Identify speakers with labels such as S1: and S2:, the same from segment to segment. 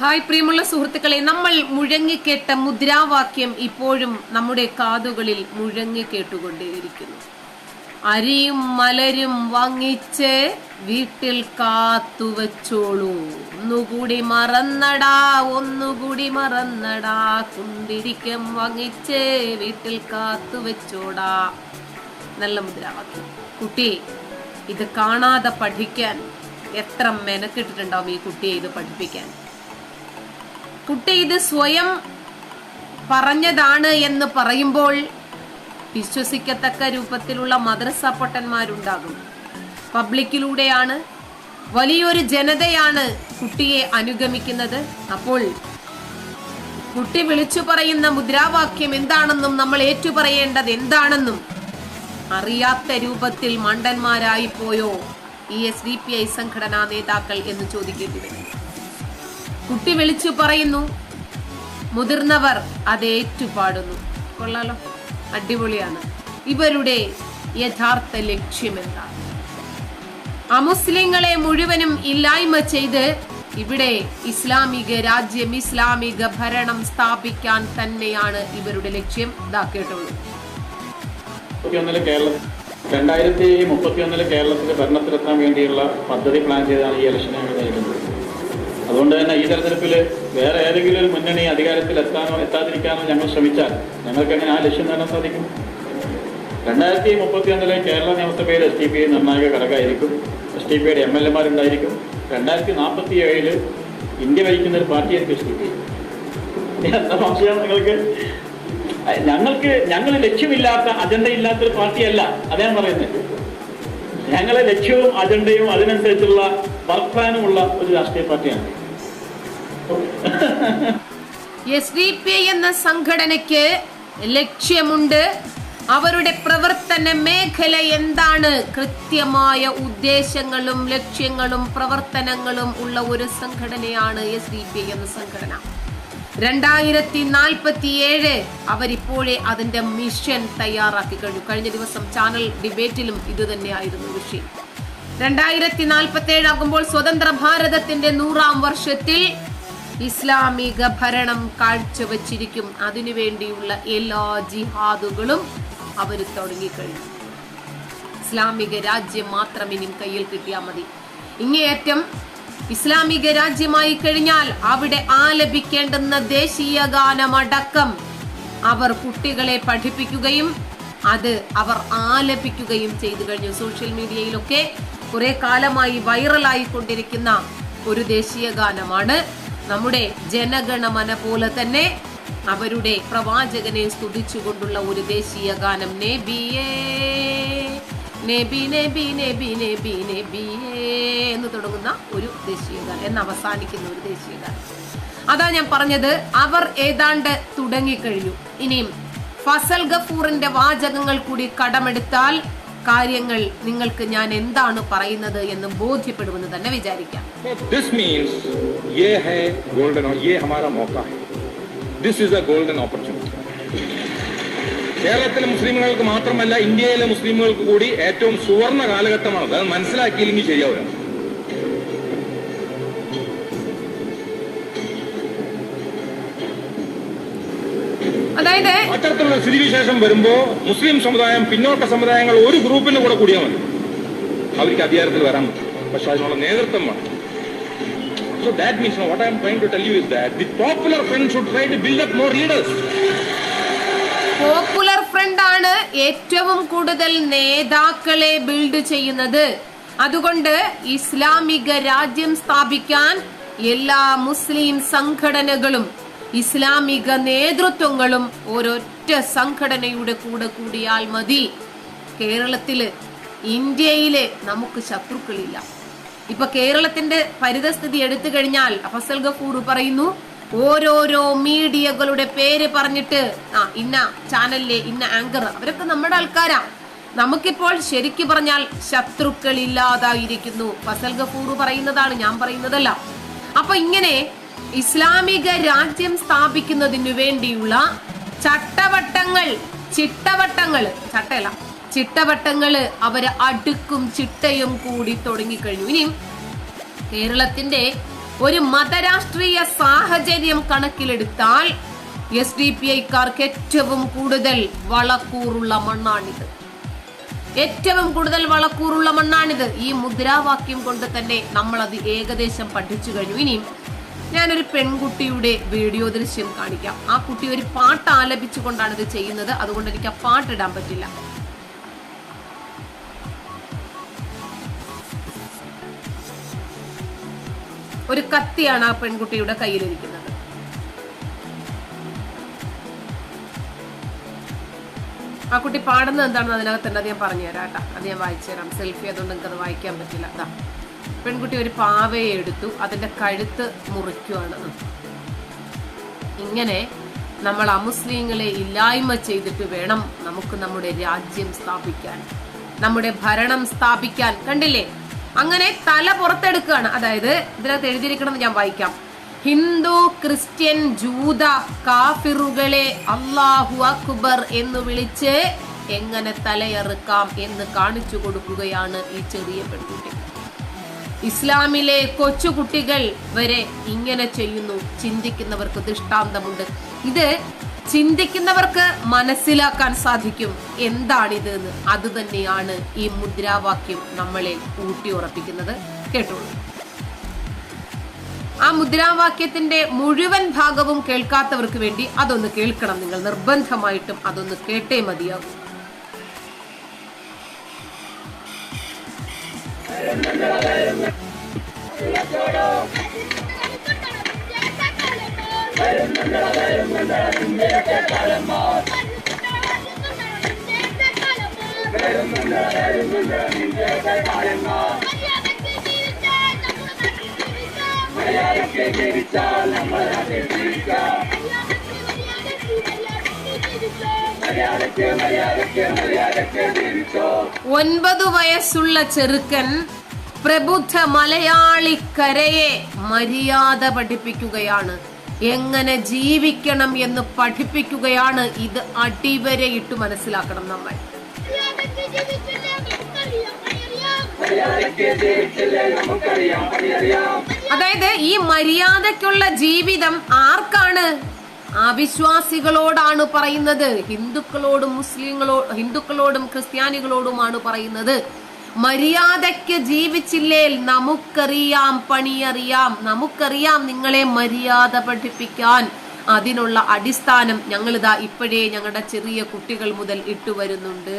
S1: Hi പ്രിയമുള്ള സുഹൃത്തുക്കളെ നമ്മൾ മുഴങ്ങിക്കേട്ട മുദ്രാവാക്യം ഇപ്പോഴും നമ്മുടെ കാതുകളിൽ മുഴങ്ങിക്കേട്ടുകൊണ്ടേയിരിക്കുന്നു അരിയും മലരും വാങ്ങിച്ച് വീട്ടിൽ കാത്തുവച്ചോളൂ ഒന്നുകൂടി മറന്നടാ ഒന്നുകൂടി മറന്നടാ. കുന്തിരിക്കം വാങ്ങിച്ച് വീട്ടിൽ കാത്തുവച്ചോടാ നല്ല മുദ്രാവാക്യം. കുട്ടി ഇത് കാണാതെ പഠിക്കാൻ എത്ര മെനക്കെട്ടിട്ടുണ്ടാവും ഈ കുട്ടിയെ ഇത് പഠിപ്പിക്കാൻ? കുട്ടി ഇത് സ്വയം പറഞ്ഞതാണ് എന്ന് പറയുമ്പോൾ വിശ്വസിക്കത്തക്ക രൂപത്തിലുള്ള മദ്രസ പൊട്ടന്മാരുണ്ടാകും പബ്ലിക്കിലൂടെയാണ് വലിയൊരു ജനതയാണ് കുട്ടിയെ അനുഗമിക്കുന്നത്. അപ്പോൾ കുട്ടി വിളിച്ചു പറയുന്ന മുദ്രാവാക്യം എന്താണെന്നും നമ്മൾ ഏറ്റുപറയേണ്ടത് എന്താണെന്നും അറിയാത്ത രൂപത്തിൽ മണ്ടന്മാരായിപ്പോയോ ഈ എസ് ഡി പി ഐ സംഘടനാ നേതാക്കൾ എന്ന് ചോദിക്കേണ്ടി വരും. കുട്ടി വിളിച്ചു പറയുന്നു. മുതിർന്നവർ അത് ഏറ്റുപാടുന്നു. കൊള്ളാലോ. അടിപൊളിയാണ്. ഇവരുടെ യഥാർത്ഥ ലക്ഷ്യം എന്താണ്? അമുസ്ലിങ്ങളെ മുഴുവനും ഇല്ലായ്മ ചെയ്ത് ഇവിടെ ഇസ്ലാമിക രാജ്യം ഇസ്ലാമിക ഭരണം സ്ഥാപിക്കാൻ തന്നെയാണ് ഇവരുടെ ലക്ഷ്യം.
S2: ഇതാക്കിയിട്ടുള്ളത് രണ്ടായിരത്തി രണ്ടായിരത്തി മുപ്പത്തിയൊന്നിൽ കേരളത്തിന്റെ ഭരണത്തിലെത്താൻ വേണ്ടിയുള്ള പദ്ധതി പ്ലാൻ ചെയ്താണ് ഈ ഇലക്ഷനെ നയിക്കുന്നത്. അതുകൊണ്ട് തന്നെ ഈ തെരഞ്ഞെടുപ്പിൽ വേറെ ഏതെങ്കിലും ഒരു മുന്നണി അധികാരത്തിൽ എത്താനോ എത്താതിരിക്കാനോ ഞങ്ങൾ ശ്രമിച്ചാൽ ഞങ്ങൾക്ക് എങ്ങനെ ആ ലക്ഷ്യം നേടാൻ സാധിക്കും? രണ്ടായിരത്തി മുപ്പത്തി ഒന്നിലെ കേരള നിയമസഭയിൽ എസ് ടി പി നിർണായക ഘടകമായിരിക്കും. എസ് ടി പിയുടെ എം എൽ എമാരുണ്ടായിരിക്കും. രണ്ടായിരത്തി നാൽപ്പത്തി ഏഴിൽ ഇന്ത്യ ഭരിക്കുന്ന ഒരു പാർട്ടിയായിരിക്കും എസ് ടി പി എന്താ സംശയം നിങ്ങൾക്ക്? ഞങ്ങൾക്ക് ഞങ്ങൾ ലക്ഷ്യമില്ലാത്ത അജണ്ട ഇല്ലാത്തൊരു പാർട്ടിയല്ല അതാണ് പറയുന്നത് ഞങ്ങളെ ലക്ഷ്യവും അജണ്ടയും അതിനനുസരിച്ചുള്ള വർക്ക് പ്ലാനും ഉള്ള ഒരു രാഷ്ട്രീയ പാർട്ടിയാണ്.
S1: എസ് ഡി പി എന്ന സംഘടനയ്ക്ക് ലക്ഷ്യമുണ്ട്. അവരുടെ പ്രവർത്തന മേഖല എന്താണ്? കൃത്യമായ ഉദ്ദേശങ്ങളും ലക്ഷ്യങ്ങളും പ്രവർത്തനങ്ങളും ഉള്ള ഒരു സംഘടനയാണ് എസ് ഡി പി എന്ന സംഘടന. രണ്ടായിരത്തി നാൽപ്പത്തി ഏഴ് അവരിപ്പോഴേ അതിന്റെ മിഷൻ തയ്യാറാക്കി കഴിഞ്ഞു. കഴിഞ്ഞ ദിവസം ചാനൽ ഡിബേറ്റിലും ഇത് തന്നെയായിരുന്നു വിഷയം. രണ്ടായിരത്തി നാൽപ്പത്തി ഏഴ് ആകുമ്പോൾ സ്വതന്ത്ര ഭാരതത്തിന്റെ നൂറാം വർഷത്തിൽ ഇസ്ലാമിക ഭരണം കാഴ്ചവച്ചിരിക്കും. അതിനുവേണ്ടിയുള്ള എല്ലാ ജിഹാദുകളും അവർ തുടങ്ങിക്കഴിഞ്ഞു. ഇസ്ലാമിക രാജ്യം മാത്രം ഇനിയും കയ്യിൽ കിട്ടിയാൽ മതി. ഇങ്ങേയറ്റം ഇസ്ലാമിക രാജ്യമായി കഴിഞ്ഞാൽ അവിടെ ആലപിക്കേണ്ടുന്ന ദേശീയ ഗാനമടക്കം അവർ കുട്ടികളെ പഠിപ്പിക്കുകയും അത് അവർ ആലപിക്കുകയും ചെയ്തു കഴിഞ്ഞു. സോഷ്യൽ മീഡിയയിലൊക്കെ കുറെ കാലമായി വൈറലായി കൊണ്ടിരിക്കുന്ന ഒരു ദേശീയ ഗാനമാണ് നമ്മുടെ ജനഗണമന പോലെ തന്നെ അവരുടെ പ്രവാചകനെ സ്തുതിച്ചുകൊണ്ടുള്ള ഒരു ദേശീയ ഗാനം. നെബിയേ നെബി നെബി നെബി നെബി നബിയേ എന്ന് തുടങ്ങുന്ന ഒരു ദേശീയ ഗാനം എന്ന് അവസാനിക്കുന്ന ഒരു ദേശീയ ഗാനം. അതാ ഞാൻ പറഞ്ഞത് അവർ ഏതാണ്ട് തുടങ്ങിക്കഴിഞ്ഞു. ഇനിയും ഫസൽ ഗഫൂറിന്റെ വാചകങ്ങൾ കൂടി കടമെടുത്താൽ കാര്യങ്ങൾ നിങ്ങൾക്ക് ഞാൻ എന്താണ് പറയുന്നത് എന്ന് ബോധ്യപ്പെടുമെന്ന് തന്നെ വിചാരിക്കാം.
S3: ദിസ് മീൻസ് കേരളത്തിലെ മുസ്ലിങ്ങൾക്ക് മാത്രമല്ല ഇന്ത്യയിലെ മുസ്ലിങ്ങൾക്ക് കൂടി ഏറ്റവും സുവർണ കാലഘട്ടമാണ് അത് മനസ്സിലാക്കിയില്ലെങ്കിൽ ശരിയാവില്ല. അത്തരത്തിലുള്ള സ്ഥിതിവിശേഷം വരുമ്പോ മുസ്ലിം സമുദായം പിന്നോക്ക സമുദായങ്ങൾ ഒരു ഗ്രൂപ്പിന്റെ കൂടെ കൂടിയാൽ മതി. അവർക്ക് അധികാരത്തിൽ വരാൻ പറ്റും. പക്ഷെ അതിനുള്ള നേതൃത്വം വേണം. So that means what I I am to tell you you that the Popular Front should try to build build more leaders.
S1: Popular Front ആണ് ഏറ്റവും കൂടുതൽ നേതാക്കളെ ബിൽഡ് ചെയ്യുന്നത്. അതുകൊണ്ട് ഇസ്ലാമിക രാജ്യം സ്ഥാപിക്കാൻ എല്ലാ മുസ്ലിം സംഘടനകളും ഇസ്ലാമിക നേതൃത്വങ്ങളും ഒരൊറ്റ സംഘടനയുടെ കൂടെ കൂടിയാൽ മതി. കേരളത്തിൽ ഇന്ത്യയിൽ നമുക്ക് ശത്രുക്കളില്ല. ഇപ്പൊ കേരളത്തിന്റെ പരിതസ്ഥിതി എടുത്തു കഴിഞ്ഞാൽ ഫസൽ ഗഫൂർ പറയുന്നു ഓരോരോ മീഡിയകളുടെ പേര് പറഞ്ഞിട്ട് ആ ഇന്ന ചാനലിലെ ഇന്ന ആങ്കർ അവരൊക്കെ നമ്മുടെ ആൾക്കാരാ. നമുക്കിപ്പോൾ ശരിക്കു പറഞ്ഞാൽ ശത്രുക്കൾ ഇല്ലാതായിരിക്കുന്നു ഫസൽ ഗഫൂർ പറയുന്നതാണ് ഞാൻ പറയുന്നതല്ല. അപ്പൊ ഇങ്ങനെ ഇസ്ലാമിക രാജ്യം സ്ഥാപിക്കുന്നതിനു വേണ്ടിയുള്ള ചട്ടവട്ടങ്ങൾ ചിട്ടവട്ടങ്ങൾ ചട്ടയല്ല ചിട്ടവട്ടങ്ങൾ അവർ അടുക്കും ചിട്ടയും കൂടി തുടങ്ങിക്കഴിഞ്ഞു. ഇനി കേരളത്തിന്റെ ഒരു മതരാഷ്ട്രീയ സാഹചര്യം കണക്കിലെടുത്താൽ എസ് ഡി പി ഐക്കാർക്ക് ഏറ്റവും കൂടുതൽ വളക്കൂറുള്ള മണ്ണാണിത്. ഏറ്റവും കൂടുതൽ വളക്കൂറുള്ള മണ്ണാണിത്. ഈ മുദ്രാവാക്യം കൊണ്ട് തന്നെ നമ്മൾ അത് ഏകദേശം പഠിച്ചു കഴിഞ്ഞു. ഇനിയും ഞാനൊരു പെൺകുട്ടിയുടെ വീഡിയോ ദൃശ്യം കാണിക്കാം. ആ കുട്ടി ഒരു പാട്ട് ആലപിച്ചുകൊണ്ടാണ് ഇത് ചെയ്യുന്നത്. അതുകൊണ്ട് എനിക്ക് ആ പാട്ടിടാൻ പറ്റില്ല. ഒരു കത്തിയാണ് ആ പെൺകുട്ടിയുടെ കയ്യിലിരിക്കുന്നത്. ആ കുട്ടി പാടുന്നത് എന്താണെന്ന് അതിനകത്തുണ്ട്. അത് ഞാൻ പറഞ്ഞുതരാം കേട്ടോ. അത് ഞാൻ വായിച്ചു തരാം സെൽഫി അതുകൊണ്ട് നിങ്ങൾക്ക് അത് വായിക്കാൻ പറ്റില്ല. അതാ പെൺകുട്ടി ഒരു പാവയെ എടുത്തു അതിന്റെ കഴുത്ത് മുറിക്കുവാണ്. ഇങ്ങനെ നമ്മൾ അമുസ്ലിങ്ങളെ ഇല്ലായ്മ ചെയ്തിട്ട് വേണം നമുക്ക് നമ്മുടെ രാജ്യം സ്ഥാപിക്കാൻ നമ്മുടെ ഭരണം സ്ഥാപിക്കാൻ. കണ്ടില്ലേ? അങ്ങനെ തല പുറത്തെടുക്കുകയാണ്. അതായത് ഇതിനകത്ത് എഴുതിയിരിക്കണം ഞാൻ വായിക്കാം. ഹിന്ദു ക്രിസ്ത്യൻ ജൂത കാഫിറുകളെ അള്ളാഹു അക്ബർ എന്ന് വിളിച്ച് എങ്ങനെ തലയറുക്കാം എന്ന് കാണിച്ചു കൊടുക്കുകയാണ് ഈ ചെറിയ പെൺകുട്ടി. ഇസ്ലാമിലെ കൊച്ചുകുട്ടികൾ വരെ ഇങ്ങനെ ചെയ്യുന്നു. ചിന്തിക്കുന്നവർക്ക് ദൃഷ്ടാന്തമുണ്ട്. ഇത് ചിന്തിക്കുന്നവർക്ക് മനസ്സിലാക്കാൻ സാധിക്കും. എന്താണിത് എന്ന് അത് തന്നെയാണ് ഈ മുദ്രാവാക്യം നമ്മളെ ഊട്ടിയുറപ്പിക്കുന്നത്. കേട്ടോളൂ. ആ മുദ്രാവാക്യത്തിന്റെ മുഴുവൻ ഭാഗവും കേൾക്കാത്തവർക്ക് വേണ്ടി അതൊന്ന് കേൾക്കണം. നിങ്ങൾ നിർബന്ധമായിട്ടും അതൊന്ന് കേട്ടേ മതിയാകും. ഒൻപത് വയസ്സുള്ള ചെറുക്കൻ പ്രബുദ്ധ മലയാളിക്കരയെ മര്യാദ പഠിപ്പിക്കുകയാണ്. എങ്ങനെ ജീവിക്കണം എന്ന് പഠിപ്പിക്കുകയാണ്. ഇത് അടിവരെ അടിവരയിട്ട് മനസ്സിലാക്കണം നമ്മൾ. അതായത് ഈ മര്യാദക്കുള്ള ജീവിതം ആർക്കാണ്? അവിശ്വാസികളോടാണ് പറയുന്നത്. ഹിന്ദുക്കളോടും മുസ്ലിങ്ങളോ ഹിന്ദുക്കളോടും ക്രിസ്ത്യാനികളോടുമാണ് പറയുന്നത്. മര്യാദയ്ക്ക് ജീവിച്ചില്ലേൽ നമുക്കറിയാം പണിയറിയാം. നമുക്കറിയാം നിങ്ങളെ മര്യാദ പഠിപ്പിക്കാൻ. അതിനുള്ള അടിസ്ഥാനം ഞങ്ങളിതാ ഇപ്പോഴേ ഞങ്ങളുടെ ചെറിയ കുട്ടികൾ മുതൽ ഇട്ടുവരുന്നുണ്ട്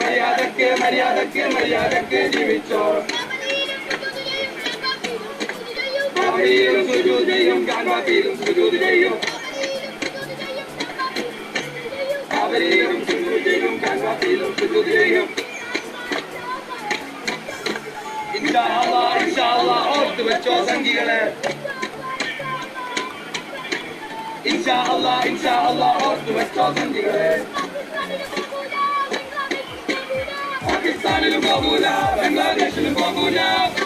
S4: മര്യാദയ്ക്ക് മര്യാദയ്ക്ക് മര്യാദയ്ക്ക് ജീവിച്ചോ. Galiba vücudeyim, galiba değilim vücudeyim Kaberiyim, vücudeyim, galiba değilim vücudeyim İnşallah, inşallah, ordu ve çoğu zengine İnşallah, inşallah, ordu ve çoğu zengine Pakistan'ın kabulü, Bangladeş'in kabulü.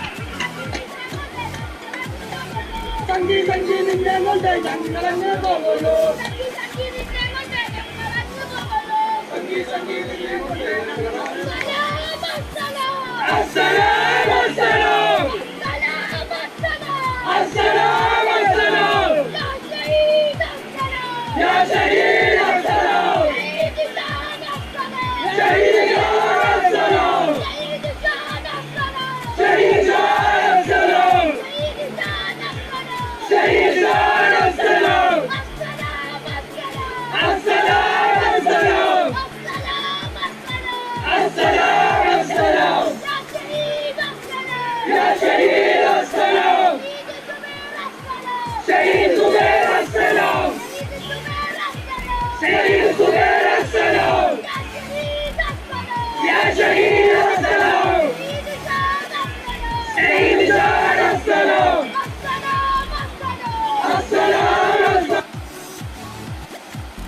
S4: സംഗീ സംഗീ നിന്നെ കൊണ്ട് ഞങ്ങളങ്ങ് പോകുള്ളൂ സംഗീ സംഗീ നിന്നെ കൊണ്ട് അസ്സലാം അസ്സലാം അസ്സലാം അസ്സലാം യാ ശഹീദ് അസ്സലാം ശഹീദ്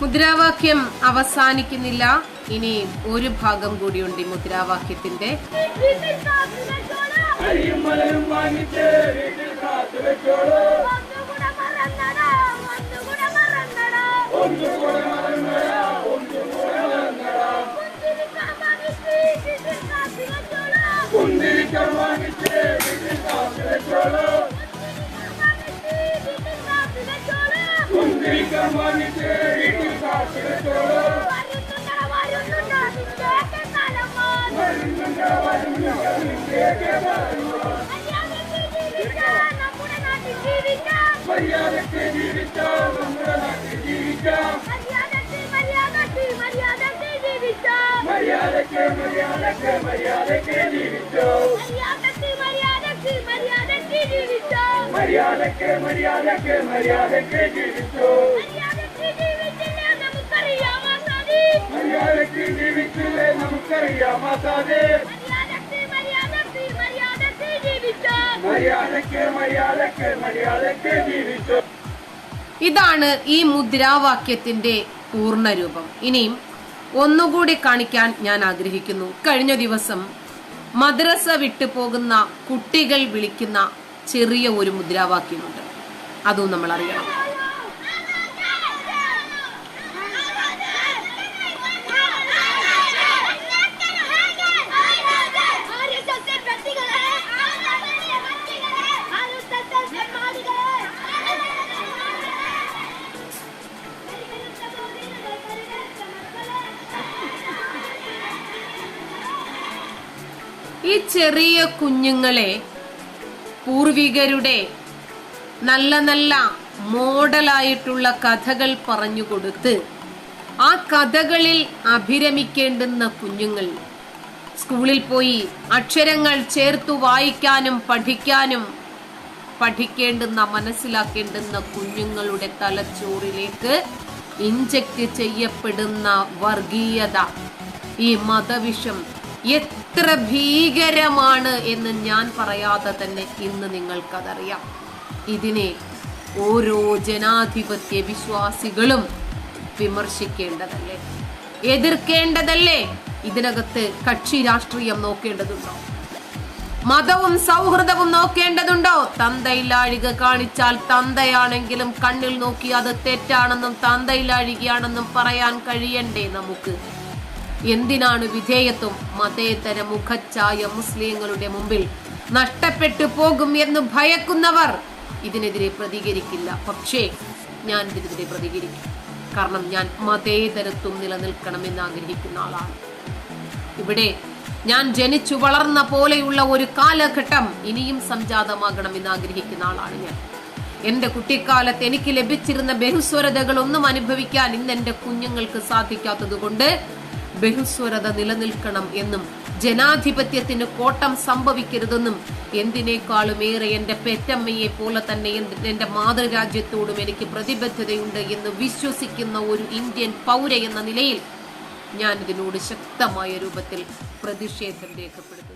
S1: മുദ്രാവാക്യം അവസാനിക്കുന്നില്ല. ഇനി ഒരു ഭാഗം കൂടിയുണ്ട് ഈ മുദ്രാവാക്യത്തിന്റെ.
S4: അയ്യും മലരും വാങ്ങിച്ച് വീട്ടിൽ കാത്തുവെച്ചോളൂ ಮರ್ಯಾದಕ್ಕೆ ಮರ್ಯಾದಕ್ಕೆ ಮರ್ಯಾದಕ್ಕೆ ಜೀವಿಸು ಮರ್ಯಾದಕ್ಕೆ ಜೀವಿಸಿಲ್ಲ ನಮಸ್ಕಾರ ಮಾತಾದೆ
S1: ഇതാണ് ഈ മുദ്രാവാക്യത്തിന്റെ പൂർണരൂപം. ഇനിയും ഒന്നുകൂടി കാണിക്കാൻ ഞാൻ ആഗ്രഹിക്കുന്നു. കഴിഞ്ഞ ദിവസം മദ്രസ വിട്ടു പോകുന്ന കുട്ടികൾ വിളിക്കുന്ന ചെറിയ ഒരു മുദ്രാവാക്യമുണ്ട്. അതും നമ്മൾ അറിയണം ചെറിയ കുഞ്ഞുങ്ങളെ പൂർവികരുടെ നല്ല നല്ല മോഡലായിട്ടുള്ള കഥകൾ പറഞ്ഞു കൊടുത്ത് ആ കഥകളിൽ അഭിരമിക്കേണ്ടുന്ന കുഞ്ഞുങ്ങൾ. സ്കൂളിൽ പോയി അക്ഷരങ്ങൾ ചേർത്തു വായിക്കാനും പഠിക്കാനും പഠിക്കേണ്ടുന്ന മനസ്സിലാക്കേണ്ടുന്ന കുഞ്ഞുങ്ങളുടെ തലച്ചോറിലേക്ക് ഇഞ്ചക്ട് ചെയ്യപ്പെടുന്ന വർഗീയത. ഈ മതവിഷം എത്ര ഭീകരമാണ് എന്ന് ഞാൻ പറയാതെ തന്നെ ഇന്ന് നിങ്ങൾക്കതറിയാം. ഇതിനെ ഓരോ ജനാധിപത്യ വിശ്വാസികളും വിമർശിക്കേണ്ടതല്ലേ? എതിർക്കേണ്ടതല്ലേ? ഇതിനകത്ത് കക്ഷി രാഷ്ട്രീയം നോക്കേണ്ടതുണ്ടോ? മതവും സൗഹൃദവും നോക്കേണ്ടതുണ്ടോ? തന്തയില്ലാഴിക കാണിച്ചാൽ തന്തയാണെങ്കിലും കണ്ണിൽ നോക്കി അത് തെറ്റാണെന്നും തന്തയില്ലാഴികയാണെന്നും പറയാൻ കഴിയണ്ടേ നമുക്ക്? എന്തിനാണ് വിധേയത്വം? മതേതര മുഖച്ഛായ മുസ്ലിങ്ങളുടെ മുമ്പിൽ നഷ്ടപ്പെട്ടു പോകും എന്ന് ഭയക്കുന്നവർ ഇതിനെതിരെ പ്രതികരിക്കില്ല. പക്ഷേ ഞാൻ ഇതിനെതിരെ പ്രതികരിക്കും. കാരണം ഞാൻ മതേതരത്വം നിലനിൽക്കണമെന്ന് ആഗ്രഹിക്കുന്ന ആളാണ്. ഇവിടെ ഞാൻ ജനിച്ചു വളർന്ന പോലെയുള്ള ഒരു കാലഘട്ടം ഇനിയും സംജാതമാകണമെന്ന് ആഗ്രഹിക്കുന്ന ആളാണ് ഞാൻ. എന്റെ കുട്ടിക്കാലത്ത് എനിക്ക് ലഭിച്ചിരുന്ന ബഹുസ്വരതകളൊന്നും അനുഭവിക്കാൻ ഇന്ന് എന്റെ കുഞ്ഞുങ്ങൾക്ക് സാധിക്കാത്തത് കൊണ്ട് ബഹുസ്വരത നിലനിൽക്കണം എന്നും ജനാധിപത്യത്തിന് കോട്ടം സംഭവിക്കരുതെന്നും എന്തിനേക്കാളും ഏറെ എന്റെ പെറ്റമ്മയെ പോലെ തന്നെ എന്റെ മാതൃരാജ്യത്തോടും എനിക്ക് പ്രതിബദ്ധതയുണ്ട് എന്ന് വിശ്വസിക്കുന്ന ഒരു ഇന്ത്യൻ പൗര എന്ന നിലയിൽ ഞാൻ ഇതിനോട് ശക്തമായ രൂപത്തിൽ പ്രതിഷേധം രേഖപ്പെടുത്തുന്നു.